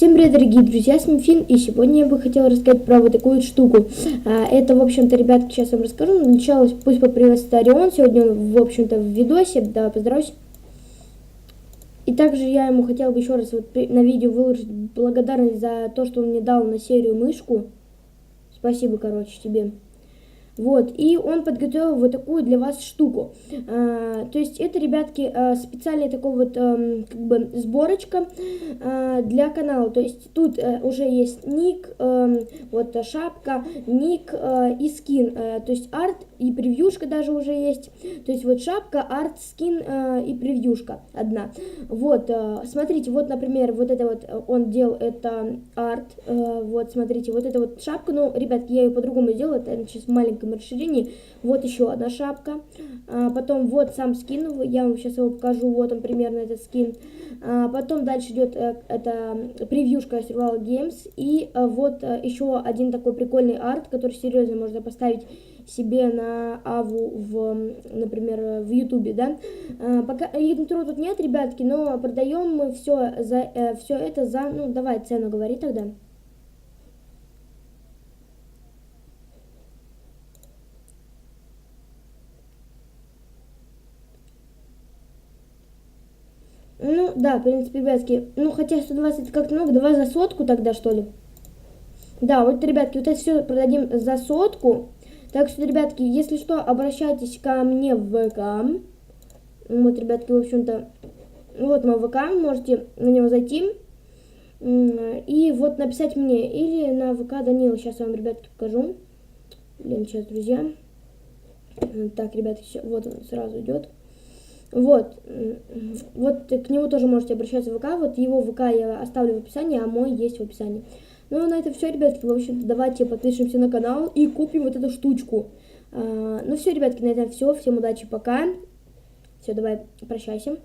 Всем привет, дорогие друзья, с вами и сегодня я бы хотела рассказать про вот такую вот штуку. А, Это, в общем-то, ребятки, сейчас вам расскажу. Сначала пусть поприветствует Орион, сегодня в общем-то, в видосе, давай поздоровайся. И также я ему хотела бы еще раз вот на видео выложить благодарность за то, что он мне дал на серию мышку. Спасибо, короче, тебе. Вот, и он подготовил вот такую для вас штуку. А, то есть это, ребятки, а, специальная такой вот ам, как бы сборочка а, для канала. То есть тут а, уже есть ник, ам, вот а, шапка, ник а, и скин. То есть арт и превьюшка даже уже есть. То есть вот шапка, арт, скин и превьюшка одна. Вот, смотрите, вот, например, вот это вот он делал, это арт. вот, смотрите, вот это вот шапка. Ну, ребятки, я ее по-другому сделала. Это сейчас в расширении. Вот еще одна шапка. А, потом вот сам скин. Я вам сейчас его покажу. Вот он примерно этот скин. А, потом дальше идет э, это превьюшка Survival Games. И э, вот э, еще один такой прикольный арт, который серьезно можно поставить себе на аву в, например, э, в ютубе, да. А, пока интро тут нет, ребятки, но продаем мы все за все это за, ну давай цену говори тогда. Ну, да, в принципе, ребятки. Ну, хотя 120 это как-то много. Давай за сотку тогда, что ли. Да, вот, ребятки, вот это все продадим за сотку. Так что, ребятки, если что, обращайтесь ко мне в ВК. Вот, ребятки, в общем-то, вот мой ВК, можете на него зайти. И вот написать мне или на ВК Данила. Сейчас я вам, ребятки, покажу. Блин, сейчас, друзья. Так, ребятки, ща- вот он сразу идет. Вот, вот к нему тоже можете обращаться в ВК, вот его ВК я оставлю в описании, а мой есть в описании. Ну, а на этом все, ребятки, в общем давайте подпишемся на канал и купим вот эту штучку. А, ну все, ребятки, на этом все, всем удачи, пока. Все, давай, прощайся.